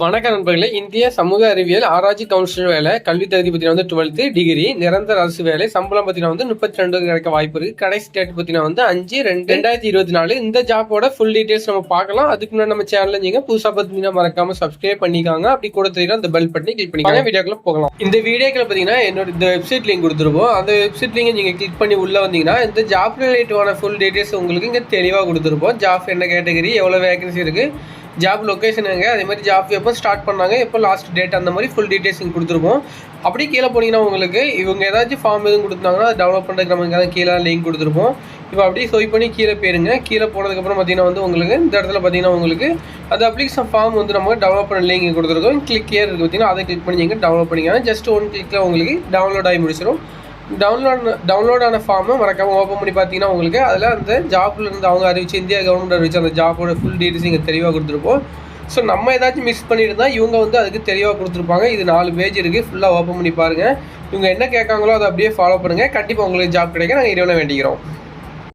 வணக்கம் நண்பர்களே. இந்திய சமூக அறிவியல் ஆராய்ச்சி கவுன்சில் வேலை கல்வி தகுதி பத்தின வந்து டுவெல்த்து டிகிரி நிரந்தர அரசு வேலை சம்பளம் பத்தின வந்து முப்பத்தி ரெண்டு கிடைக்க வாய்ப்பு இருக்கு. கடைசி டேட் பத்தின வந்து அஞ்சு ரெண்டு ரெண்டாயிரத்தி இருபத்தி நாலு. இந்த ஜாப்போட ஃபுல் டீடைல்ஸ் நம்ம பார்க்கலாம். அதுக்கு முன்னாடி நம்ம சேனல்ல நீங்க புதுசா பார்த்தீங்கன்னா மறக்காம சப்ஸ்கிரைப் பண்ணிக்காங்க. அப்படி கூட தெரியல அந்த பெல் பட்டனை கிளிக் பண்ணிக்காங்க. வீடியோக்குள்ள போகலாம். இந்த வீடியோக்குள்ள பாத்தீங்கன்னா என்னோட இந்த வெப்சைட் லிங்க் கொடுத்துருப்போம் அந்த வெப்சைட் லிங்க் நீங்க கிளிக் பண்ணி உள்ள வந்தீங்கன்னா இந்த ஜாப் ரிலேட்டிவான ஃபுல் டீடைல்ஸ் உங்களுக்கு இங்க தெளிவா கொடுத்துருப்போம். ஜாப் என்ன கேட்டகரி எவ்வளவு வேகன்சி இருக்கு ஜாப் லொக்கேஷன் எங்கே? அதே மாதிரி ஜாப் எப்போ ஸ்டார்ட் பண்ணாங்க? எப்போ லாஸ்ட் டேட் அந்த மாதிரி ஃபுல் டீட்டெயில்ஸ் இங்கே கொடுத்துருப்போம் அப்படி கீழே போனீங்கன்னா உங்களுக்கு இவங்க ஏதாச்சும் ஃபார்ம் எதுவும் கொடுத்தாங்கன்னா அதை டெவலப் பண்ணுறதுக்கு நமக்கு தான் கீழே லிங்க் கொடுத்துருப்போம். இப்போ அப்படியே ஸ்வைப் பண்ணி கீழே போயிருங்க. கீழே போனதுக்கப்புறம் பார்த்தீங்கன்னா வந்து உங்களுக்கு இந்த இடத்துல பார்த்தீங்கன்னா உங்களுக்கு அந்த அப்ளிகேஷன் ஃபார்ம் வந்து நம்ம டெவலப் பண்ண லிங்க் கொடுத்துருக்கோம். கிளிக் ஏர் இருக்குது பார்த்தீங்கன்னா அதை கிளிக் பண்ணி நீங்கள் டவுன்லோட் பண்ணிக்கலாம் ஜஸ்ட் ஒன் கிளிக்கில் உங்களுக்கு டவுன்லோட் ஆகி முடிச்சிடும் டவுன்லோட் டவுன்லோட் ஆன ஃபார்மை மறக்காம ஓப்பன் பண்ணி பார்த்தீங்கன்னா உங்களுக்கு அதில் அந்த ஜாப்பில் இருந்து அவங்க அறிவிச்சு இந்தியா கவர்மெண்ட் அறிவிச்சு அந்த ஜாபோட ஃபுல் டீட்டெயில்ஸ் இங்கே தெளிவாக கொடுத்துருப்போம். ஸோ நம்ம ஏதாச்சும் மிஸ் பண்ணியிருந்தா இவங்க வந்து அதுக்கு தெளிவாக கொடுத்துருப்பாங்க. இது நாலு பேஜ் இருக்குது ஃபுல்லாக ஓப்பன் பண்ணி பாருங்கள் இவங்க என்ன கேட்காங்களோ அதை அப்படியே ஃபாலோ பண்ணுங்கள் கண்டிப்பாக உங்களுக்கு ஜாப் கிடைக்க நாங்கள் இறைவனை வேண்டிக்கிறோம்.